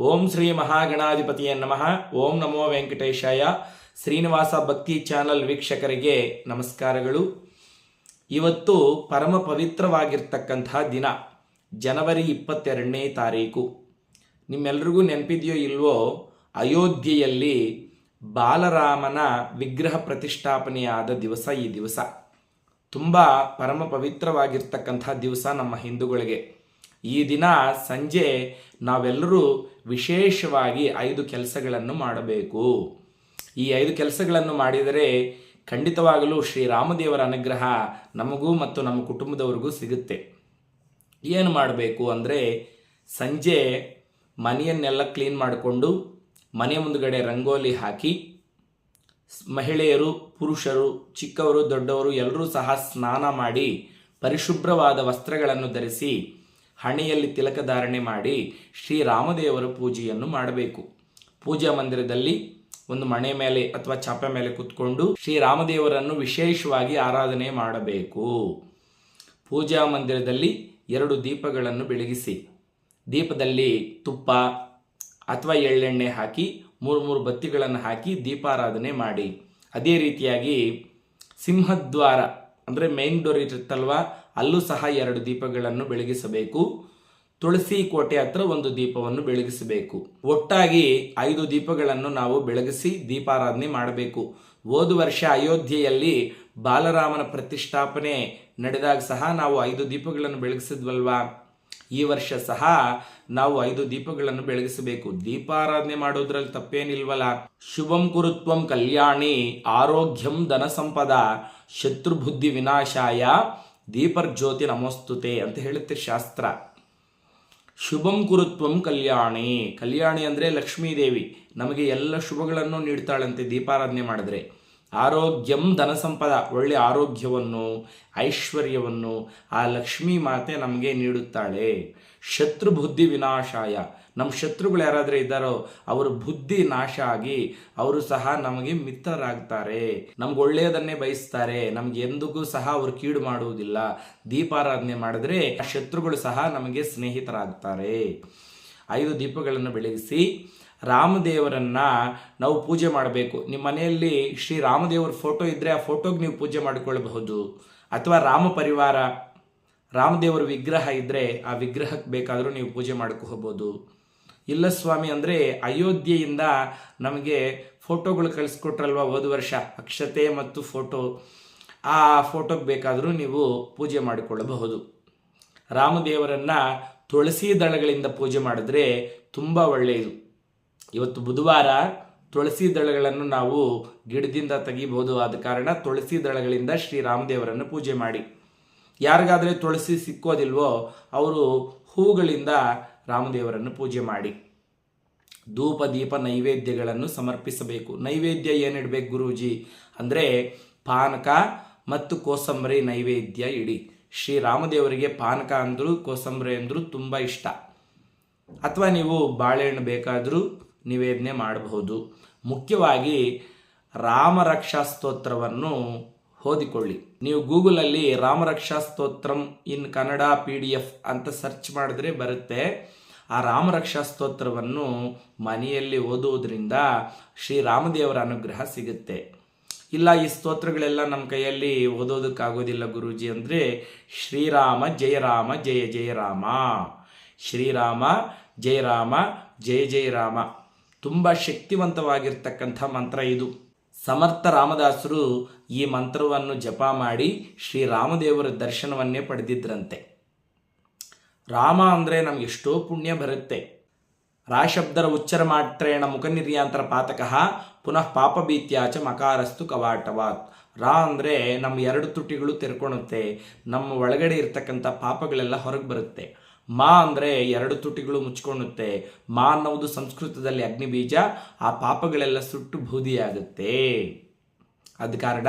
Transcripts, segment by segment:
ಓಂ ಶ್ರೀ ಮಹಾಗಣಾಧಿಪತಿಯ ನಮಃ. ಓಂ ನಮೋ ವೆಂಕಟೇಶಾಯ. ಶ್ರೀನಿವಾಸ ಭಕ್ತಿ ಚಾನಲ್ ವೀಕ್ಷಕರಿಗೆ ನಮಸ್ಕಾರಗಳು. ಇವತ್ತು ಪರಮ ಪವಿತ್ರವಾಗಿರ್ತಕ್ಕಂತಹ ದಿನ, ಜನವರಿ ಇಪ್ಪತ್ತೆರಡನೇ ತಾರೀಕು. ನಿಮ್ಮೆಲ್ರಿಗೂ ನೆನಪಿದೆಯೋ ಇಲ್ವೋ, ಅಯೋಧ್ಯೆಯಲ್ಲಿ ಬಾಲರಾಮನ ವಿಗ್ರಹ ಪ್ರತಿಷ್ಠಾಪನೆಯಾದ ದಿವಸ ಈ ದಿವಸ. ತುಂಬ ಪರಮ ಪವಿತ್ರವಾಗಿರ್ತಕ್ಕಂಥ ದಿವಸ ನಮ್ಮ ಹಿಂದೂಗಳಿಗೆ. ಈ ದಿನ ಸಂಜೆ ನಾವೆಲ್ಲರೂ ವಿಶೇಷವಾಗಿ ಐದು ಕೆಲಸಗಳನ್ನು ಮಾಡಬೇಕು. ಈ ಐದು ಕೆಲಸಗಳನ್ನು ಮಾಡಿದರೆ ಖಂಡಿತವಾಗಲೂ ಶ್ರೀರಾಮದೇವರ ಅನುಗ್ರಹ ನಮಗೂ ಮತ್ತು ನಮ್ಮ ಕುಟುಂಬದವ್ರಿಗೂ ಸಿಗುತ್ತೆ. ಏನು ಮಾಡಬೇಕು ಅಂದರೆ ಸಂಜೆ ಮನೆಯನ್ನೆಲ್ಲ ಕ್ಲೀನ್ ಮಾಡಿಕೊಂಡು ಮನೆ ಮುಂದುಗಡೆ ರಂಗೋಲಿ ಹಾಕಿ ಮಹಿಳೆಯರು, ಪುರುಷರು, ಚಿಕ್ಕವರು, ದೊಡ್ಡವರು ಎಲ್ಲರೂ ಸಹ ಸ್ನಾನ ಮಾಡಿ ಪರಿಶುಭ್ರವಾದ ವಸ್ತ್ರಗಳನ್ನು ಧರಿಸಿ ಹಣೆಯಲ್ಲಿ ತಿಲಕಧಾರಣೆ ಮಾಡಿ ಶ್ರೀರಾಮದೇವರ ಪೂಜೆಯನ್ನು ಮಾಡಬೇಕು. ಪೂಜಾ ಮಂದಿರದಲ್ಲಿ ಒಂದು ಮಣೆ ಮೇಲೆ ಅಥವಾ ಚಾಪೆ ಮೇಲೆ ಕುತ್ಕೊಂಡು ಶ್ರೀರಾಮದೇವರನ್ನು ವಿಶೇಷವಾಗಿ ಆರಾಧನೆ ಮಾಡಬೇಕು. ಪೂಜಾ ಮಂದಿರದಲ್ಲಿ ಎರಡು ದೀಪಗಳನ್ನು ಬೆಳಗಿಸಿ. ದೀಪದಲ್ಲಿ ತುಪ್ಪ ಅಥವಾ ಎಳ್ಳೆಣ್ಣೆ ಹಾಕಿ, ಮೂರು ಮೂರು ಬತ್ತಿಗಳನ್ನು ಹಾಕಿ ದೀಪಾರಾಧನೆ ಮಾಡಿ. ಅದೇ ರೀತಿಯಾಗಿ ಸಿಂಹದ್ವಾರ ಅಂದರೆ ಮೇನ್ ಡೋರ್ ಇರುತ್ತಲ್ವ ಅಲ್ಲೂ ಸಹ ಎರಡು ದೀಪಗಳನ್ನು ಬೆಳಗಿಸಬೇಕು. ತುಳಸಿ ಕೋಟೆ ಹತ್ರ ಒಂದು ದೀಪವನ್ನು ಬೆಳಗಿಸಬೇಕು. ಒಟ್ಟಾಗಿ ಐದು ದೀಪಗಳನ್ನು ನಾವು ಬೆಳಗಿಸಿ ದೀಪಾರಾಧನೆ ಮಾಡಬೇಕು. ಹೋದ ವರ್ಷ ಅಯೋಧ್ಯೆಯಲ್ಲಿ ಬಾಲರಾಮನ ಪ್ರತಿಷ್ಠಾಪನೆ ನಡೆದಾಗ ಸಹ ನಾವು ಐದು ದೀಪಗಳನ್ನು ಬೆಳಗಿಸಿದ್ವಲ್ವಾ? ಈ ವರ್ಷ ಸಹ ನಾವು ಐದು ದೀಪಗಳನ್ನು ಬೆಳಗಿಸಬೇಕು. ದೀಪಾರಾಧನೆ ಮಾಡೋದ್ರಲ್ಲಿ ತಪ್ಪೇನಿಲ್ವಲ್ಲ ಶುಭಂ ಕುರುತ್ವಂ ಕಲ್ಯಾಣಿ, ಆರೋಗ್ಯಂ ಧನ ಸಂಪದ, ಶತ್ರುಬುದ್ಧಿ ವಿನಾಶಾಯ ದೀಪರ್ಜ್ಯೋತಿ ನಮೋಸ್ತುತೆ ಅಂತ ಹೇಳುತ್ತೆ ಶಾಸ್ತ್ರ. ಶುಭಂ ಕುರುತ್ವಂ ಕಲ್ಯಾಣಿ. ಕಲ್ಯಾಣಿ ಅಂದರೆ ಲಕ್ಷ್ಮೀದೇವಿ. ನಮಗೆ ಎಲ್ಲ ಶುಭಗಳನ್ನು ನೀಡ್ತಾಳಂತೆ ದೀಪಾರಾಧನೆ ಮಾಡಿದ್ರೆ. ಆರೋಗ್ಯಂ ಧನ ಸಂಪದ, ಒಳ್ಳೆ ಆರೋಗ್ಯವನ್ನು, ಐಶ್ವರ್ಯವನ್ನು ಆ ಲಕ್ಷ್ಮೀ ಮಾತೆ ನಮಗೆ ನೀಡುತ್ತಾಳೆ. ಶತ್ರು ಬುದ್ಧಿ ವಿನಾಶಾಯ. ನಮ್ಮ ಶತ್ರುಗಳು ಯಾರಾದರೂ ಇದ್ದಾರೋ ಅವರ ಬುದ್ಧಿ ನಾಶ ಆಗಿ ಅವರು ಸಹ ನಮಗೆ ಮಿತ್ರರಾಗ್ತಾರೆ. ನಮ್ಗೆ ಒಳ್ಳೆಯದನ್ನೇ ಬಯಸ್ತಾರೆ. ನಮ್ಗೆ ಎಂದಿಗೂ ಸಹ ಅವರು ಕೀಡು ಮಾಡುವುದಿಲ್ಲ. ದೀಪಾರಾಧನೆ ಮಾಡಿದ್ರೆ ಶತ್ರುಗಳು ಸಹ ನಮಗೆ ಸ್ನೇಹಿತರಾಗ್ತಾರೆ. ಐದು ದೀಪಗಳನ್ನು ಬೆಳಗಿಸಿ ರಾಮದೇವರನ್ನ ನಾವು ಪೂಜೆ ಮಾಡಬೇಕು. ನಿಮ್ಮ ಮನೆಯಲ್ಲಿ ಶ್ರೀ ರಾಮದೇವರ ಫೋಟೋ ಇದ್ದರೆ ಆ ಫೋಟೋಗೆ ನೀವು ಪೂಜೆ ಮಾಡಿಕೊಳ್ಳಬಹುದು. ಅಥವಾ ರಾಮ ಪರಿವಾರ, ರಾಮದೇವರ ವಿಗ್ರಹ ಇದ್ದರೆ ಆ ವಿಗ್ರಹಕ್ಕೆ ಬೇಕಾದರೂ ನೀವು ಪೂಜೆ ಮಾಡ್ಕೋಬೋದು ಇಲ್ಲ ಸ್ವಾಮಿ ಅಂದರೆ ಅಯೋಧ್ಯೆಯಿಂದ ನಮಗೆ ಫೋಟೋಗಳು ಕಳಿಸ್ಕೊಟ್ರಲ್ವ ಹೋದ ವರ್ಷ? ಅಕ್ಷತೆ ಮತ್ತು ಫೋಟೋ ಆ ಫೋಟೋಗೆ ಬೇಕಾದರೂ ನೀವು ಪೂಜೆ ಮಾಡಿಕೊಳ್ಳಬಹುದು. ರಾಮದೇವರನ್ನು ತುಳಸಿ ದಳಗಳಿಂದ ಪೂಜೆ ಮಾಡಿದ್ರೆ ತುಂಬ ಒಳ್ಳೆಯದು. ಇವತ್ತು ಬುಧವಾರ ತುಳಸಿ ದಳಗಳನ್ನು ನಾವು ಗಿಡದಿಂದ ತೆಗಿಬಹುದು. ಆದ ಕಾರಣ ತುಳಸಿ ದಳಗಳಿಂದ ಶ್ರೀರಾಮದೇವರನ್ನು ಪೂಜೆ ಮಾಡಿ. ಯಾರಿಗಾದರೆ ತುಳಸಿ ಸಿಕ್ಕೋದಿಲ್ವೋ ಅವರು ಹೂಗಳಿಂದ ರಾಮದೇವರನ್ನು ಪೂಜೆ ಮಾಡಿ. ಧೂಪ, ದೀಪ, ನೈವೇದ್ಯಗಳನ್ನು ಸಮರ್ಪಿಸಬೇಕು. ನೈವೇದ್ಯ ಏನಿಡ್ಬೇಕು ಗುರೂಜಿ? ಅಂದರೆ ಪಾನಕ ಮತ್ತು ಕೋಸಂಬರಿ ನೈವೇದ್ಯ ಇಡಿ. ಶ್ರೀರಾಮದೇವರಿಗೆ ಪಾನಕ ಅಂದರೂ, ಕೋಸಂಬರಿ ಅಂದರೂ ತುಂಬ ಇಷ್ಟ. ಅಥವಾ ನೀವು ಬಾಳೆಹಣ್ಣು ಬೇಕಾದರೂ ನಿವೇದನೆ ಮಾಡಬಹುದು. ಮುಖ್ಯವಾಗಿ ರಾಮರಕ್ಷಾ ಸ್ತೋತ್ರವನ್ನು ಓದಿಕೊಳ್ಳಿ. ನೀವು ಗೂಗಲಲ್ಲಿ Ramaraksha Stotram in Kannada P D F ಅಂತ ಸರ್ಚ್ ಮಾಡಿದ್ರೆ ಬರುತ್ತೆ. ಆ ರಾಮರಕ್ಷಾ ಸ್ತೋತ್ರವನ್ನು ಮನೆಯಲ್ಲಿ ಓದುವುದರಿಂದ ಶ್ರೀರಾಮದೇವರ ಅನುಗ್ರಹ ಸಿಗುತ್ತೆ. ಇಲ್ಲ, ಈ ಸ್ತೋತ್ರಗಳೆಲ್ಲ ನಮ್ಮ ಕೈಯಲ್ಲಿ ಓದೋದಕ್ಕಾಗೋದಿಲ್ಲ ಗುರೂಜಿ ಅಂದರೆ ಶ್ರೀರಾಮ ಜಯರಾಮ ಜಯ ಜಯ ರಾಮ. ಶ್ರೀರಾಮ ಜಯರಾಮ ಜಯ ಜಯ ರಾಮ. ತುಂಬ ಶಕ್ತಿವಂತವಾಗಿರ್ತಕ್ಕಂಥ ಮಂತ್ರ ಇದು. ಸಮರ್ಥ ರಾಮದಾಸರು ಈ ಮಂತ್ರವನ್ನು ಜಪ ಮಾಡಿ ಶ್ರೀರಾಮದೇವರ ದರ್ಶನವನ್ನೇ ಪಡೆದಿದ್ರಂತೆ. ರಾಮ ಅಂದರೆ ನಮ್ಗೆ ಎಷ್ಟೋ ಪುಣ್ಯ ಬರುತ್ತೆ. ರಾಶಬ್ದರ ಉಚ್ಚರ ಮಾತ್ರೇಣ ಮುಖನಿರ್ಯಾಂತರ ಪಾತಕಃ ಪುನಃ ಪಾಪಭೀತ್ಯಾಚ ಮಕಾರಸ್ತು ಕವಾಟವಾತ್. ರಾ ಅಂದರೆ ನಮ್ಮ ಎರಡು ತುಟಿಗಳು ತೆರ್ಕೊಳುತ್ತೆ ನಮ್ಮ ಒಳಗಡೆ ಇರ್ತಕ್ಕಂಥ ಪಾಪಗಳೆಲ್ಲ ಹೊರಗೆ ಬರುತ್ತೆ. ಮಾ ಅಂದರೆ ಎರಡು ತುಟಿಗಳು ಮುಚ್ಕೊಳ್ಳುತ್ತೆ. ಮಾ ಅನ್ನೋದು ಸಂಸ್ಕೃತದಲ್ಲಿ ಅಗ್ನಿಬೀಜ, ಆ ಪಾಪಗಳೆಲ್ಲ ಸುಟ್ಟು ಬೂದಿಯಾಗುತ್ತೆ. ಅದ ಕಾರಣ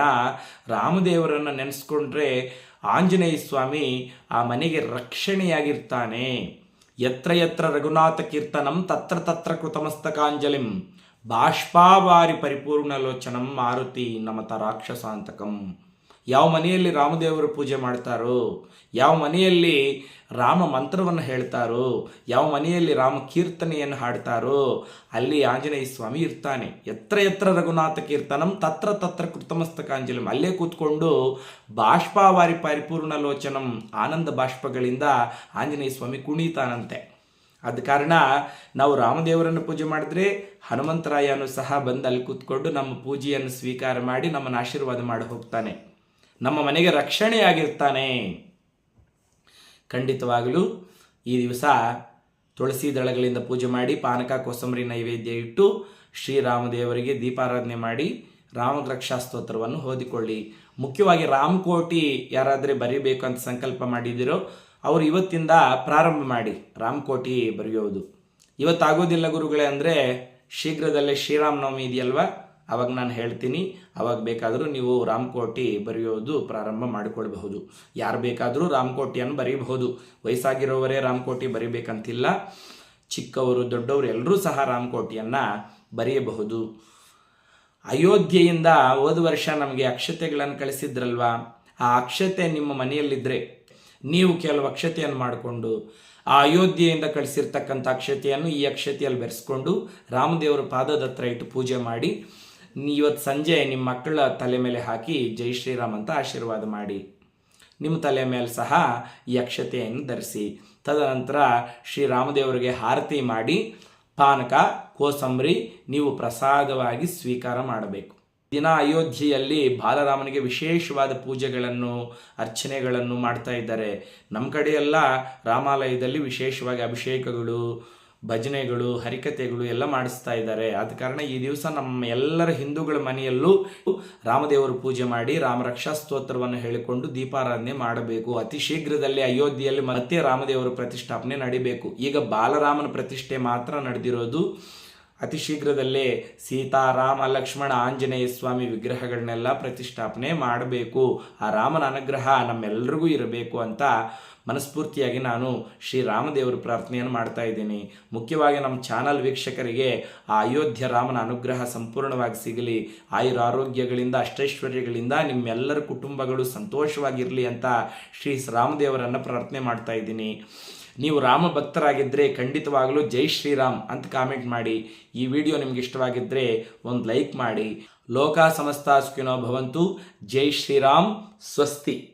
ರಾಮದೇವರನ್ನು ನೆನೆಸ್ಕೊಂಡ್ರೆ ಆಂಜನೇಯ ಸ್ವಾಮಿ ಆ ಮನೆಗೆ ರಕ್ಷಣೆಯಾಗಿರ್ತಾನೆ. ಯತ್ರ ಯತ್ರ ರಘುನಾಥ ಕೀರ್ತನಂ ತತ್ರ ತತ್ರ ಕೃತಮಸ್ತಕಾಂಜಲಿಂ. ಬಾಷ್ಪಾವಾರಿ ಪರಿಪೂರ್ಣಲೋಚನಂ ಮಾರುತಿ ನಮತ ರಾಕ್ಷಸಾಂತಕಂ. ಯಾವ ಮನೆಯಲ್ಲಿ ರಾಮದೇವರು ಪೂಜೆ ಮಾಡ್ತಾರೋ, ಯಾವ ಮನೆಯಲ್ಲಿ ರಾಮ ಮಂತ್ರವನ್ನು ಹೇಳ್ತಾರೋ, ಯಾವ ಮನೆಯಲ್ಲಿ ರಾಮ ಕೀರ್ತನೆಯನ್ನು ಹಾಡ್ತಾರೋ, ಅಲ್ಲಿ ಆಂಜನೇಯ ಸ್ವಾಮಿ ಇರ್ತಾನೆ. ಎತ್ರ ಎತ್ರ ರಘುನಾಥ ಕೀರ್ತನಂ, ತತ್ರ ತತ್ರ ಕೃತಮಸ್ತಕಾಂಜಲಿ. ಅಲ್ಲೇ ಕೂತ್ಕೊಂಡು ಬಾಷ್ಪಾವಾರಿ ಪರಿಪೂರ್ಣ ಲೋಚನಂ ಆನಂದ ಬಾಷ್ಪಗಳಿಂದ ಆಂಜನೇಯ ಸ್ವಾಮಿ ಕುಣಿತಾನಂತೆ. ಆದ ಕಾರಣ ನಾವು ರಾಮದೇವರನ್ನು ಪೂಜೆ ಮಾಡಿದ್ರೆ ಹನುಮಂತರಾಯನು ಸಹ ಬಂದು ಅಲ್ಲಿ ಕೂತ್ಕೊಂಡು ನಮ್ಮ ಪೂಜೆಯನ್ನು ಸ್ವೀಕಾರ ಮಾಡಿ ನಮ್ಮನ್ನು ಆಶೀರ್ವಾದ ಮಾಡಿ ಹೋಗ್ತಾನೆ. ನಮ್ಮ ಮನೆಗೆ ರಕ್ಷಣೆಯಾಗಿರ್ತಾನೆ. ಖಂಡಿತವಾಗಲೂ ಈ ದಿವಸ ತುಳಸಿ ದಳಗಳಿಂದ ಪೂಜೆ ಮಾಡಿ ಪಾನಕ, ಕೋಸಂಬರಿ ನೈವೇದ್ಯ ಇಟ್ಟು ಶ್ರೀರಾಮದೇವರಿಗೆ ದೀಪಾರಾಧನೆ ಮಾಡಿ ರಾಮರಕ್ಷಾ ಸ್ತೋತ್ರವನ್ನು ಓದಿಕೊಳ್ಳಿ. ಮುಖ್ಯವಾಗಿ ರಾಮಕೋಟಿ ಯಾರಾದರೆ ಬರೀಬೇಕು ಅಂತ ಸಂಕಲ್ಪ ಮಾಡಿದಿರೋ ಅವರು ಇವತ್ತಿಂದ ಪ್ರಾರಂಭ ಮಾಡಿ ರಾಮಕೋಟಿ ಬರೆಯೋದು. ಇವತ್ತಾಗೋದಿಲ್ಲ ಗುರುಗಳೇ ಅಂದರೆ ಶೀಘ್ರದಲ್ಲೇ ಶ್ರೀರಾಮನವಮಿ ಇದೆಯಲ್ವಾ? ಅವಾಗ ನಾನು ಹೇಳ್ತೀನಿ, ಅವಾಗ ಬೇಕಾದರೂ ನೀವು ರಾಮಕೋಟಿ ಬರೆಯೋದು ಪ್ರಾರಂಭ ಮಾಡಿಕೊಳ್ಬಹುದು. ಯಾರು ಬೇಕಾದರೂ ರಾಮಕೋಟಿಯನ್ನು ಬರೀಬಹುದು. ವಯಸ್ಸಾಗಿರೋವರೇ ರಾಮಕೋಟಿ ಬರೀಬೇಕಂತಿಲ್ಲ. ಚಿಕ್ಕವರು, ದೊಡ್ಡವರು ಎಲ್ಲರೂ ಸಹ ರಾಮಕೋಟಿಯನ್ನು ಬರೆಯಬಹುದು. ಅಯೋಧ್ಯೆಯಿಂದ ಹೋದ ವರ್ಷ ನಮಗೆ ಅಕ್ಷತೆಗಳನ್ನು ಕಳಿಸಿದ್ರಲ್ವಾ? ಆ ಅಕ್ಷತೆ ನಿಮ್ಮ ಮನೆಯಲ್ಲಿದ್ದರೆ ನೀವು ಕೆಲವು ಅಕ್ಷತೆಯನ್ನು ಮಾಡಿಕೊಂಡು, ಆ ಅಯೋಧ್ಯೆಯಿಂದ ಕಳಿಸಿರ್ತಕ್ಕಂಥ ಅಕ್ಷತೆಯನ್ನು ಈ ಅಕ್ಷತೆಯಲ್ಲಿ ಬೆರೆಸ್ಕೊಂಡು, ರಾಮದೇವರ ಪಾದದ ಹತ್ರ ಇಟ್ಟು ಪೂಜೆ ಮಾಡಿ ಇವತ್ತು ಸಂಜೆ ನಿಮ್ಮ ಮಕ್ಕಳ ತಲೆ ಮೇಲೆ ಹಾಕಿ ಜೈ ಶ್ರೀರಾಮ್ ಅಂತ ಆಶೀರ್ವಾದ ಮಾಡಿ. ನಿಮ್ಮ ತಲೆ ಮೇಲೆ ಸಹ ಯಕ್ಷತೆಯನ್ನು ಧರಿಸಿ. ತದನಂತರ ಶ್ರೀರಾಮದೇವರಿಗೆ ಆರತಿ ಮಾಡಿ, ಪಾನಕ, ಕೋಸಂಬರಿ ನೀವು ಪ್ರಸಾದವಾಗಿ ಸ್ವೀಕಾರ ಮಾಡಬೇಕು. ದಿನ ಅಯೋಧ್ಯೆಯಲ್ಲಿ ಬಾಲರಾಮನಿಗೆ ವಿಶೇಷವಾದ ಪೂಜೆಗಳನ್ನು, ಅರ್ಚನೆಗಳನ್ನು ಮಾಡ್ತಾ ಇದ್ದಾರೆ. ನಮ್ಮ ಕಡೆಯೆಲ್ಲ ರಾಮಾಲಯದಲ್ಲಿ ವಿಶೇಷವಾಗಿ ಅಭಿಷೇಕಗಳು ಭಜನೆಗಳು ಹರಿಕತೆಗಳು ಎಲ್ಲ ಮಾಡಿಸ್ತಾ ಇದ್ದಾರೆ. ಆದ ಕಾರಣ ಈ ದಿವಸ ನಮ್ಮ ಎಲ್ಲರ ಹಿಂದೂಗಳ ಮನೆಯಲ್ಲೂ ರಾಮದೇವರು ಪೂಜೆ ಮಾಡಿ ರಾಮರಕ್ಷಾ ಸ್ತೋತ್ರವನ್ನು ಹೇಳಿಕೊಂಡು ದೀಪಾರಾಧನೆ ಮಾಡಬೇಕು. ಅತಿ ಶೀಘ್ರದಲ್ಲಿ ಅಯೋಧ್ಯೆಯಲ್ಲಿ ಮತ್ತೆ ರಾಮದೇವರ ಪ್ರತಿಷ್ಠಾಪನೆ ನಡಿಬೇಕು. ಈಗ ಬಾಲರಾಮನ ಪ್ರತಿಷ್ಠೆ ಮಾತ್ರ ನಡೆದಿರೋದು ಅತಿ ಶೀಘ್ರದಲ್ಲೇ ಸೀತಾರಾಮ ಲಕ್ಷ್ಮಣ ಆಂಜನೇಯ ಸ್ವಾಮಿ ವಿಗ್ರಹಗಳನ್ನೆಲ್ಲ ಪ್ರತಿಷ್ಠಾಪನೆ ಮಾಡಬೇಕು. ಆ ರಾಮನ ಅನುಗ್ರಹ ನಮ್ಮೆಲ್ಲರಿಗೂ ಇರಬೇಕು ಅಂತ ಮನಸ್ಫೂರ್ತಿಯಾಗಿ ನಾನು ಶ್ರೀ ರಾಮದೇವರ ಪ್ರಾರ್ಥನೆಯನ್ನು ಮಾಡ್ತಾ ಇದ್ದೀನಿ. ಮುಖ್ಯವಾಗಿ ನಮ್ಮ ಚಾನಲ್ ವೀಕ್ಷಕರಿಗೆ ಆ ಅಯೋಧ್ಯ ರಾಮನ ಅನುಗ್ರಹ ಸಂಪೂರ್ಣವಾಗಿ ಸಿಗಲಿ. ಆಯುರ ಆರೋಗ್ಯಗಳಿಂದ, ಅಷ್ಟೈಶ್ವರ್ಯಗಳಿಂದ ನಿಮ್ಮೆಲ್ಲರ ಕುಟುಂಬಗಳು ಸಂತೋಷವಾಗಿರಲಿ ಅಂತ ಶ್ರೀ ರಾಮದೇವರನ್ನು ಪ್ರಾರ್ಥನೆ ಮಾಡ್ತಾ ಇದ್ದೀನಿ. ನೀವು ರಾಮ ಭಕ್ತರಾಗಿದ್ದರೆ ಖಂಡಿತವಾಗಲೂ ಜೈ ಶ್ರೀರಾಮ್ ಅಂತ ಕಾಮೆಂಟ್ ಮಾಡಿ. ಈ ವಿಡಿಯೋ ನಿಮ್ಗೆ ಇಷ್ಟವಾಗಿದ್ದರೆ ಒಂದು ಲೈಕ್ ಮಾಡಿ. ಲೋಕ ಸಮಸ್ತ ಸುಖಿನೋ ಭವಂತು. ಜೈ ಶ್ರೀರಾಮ್. ಸ್ವಸ್ತಿ.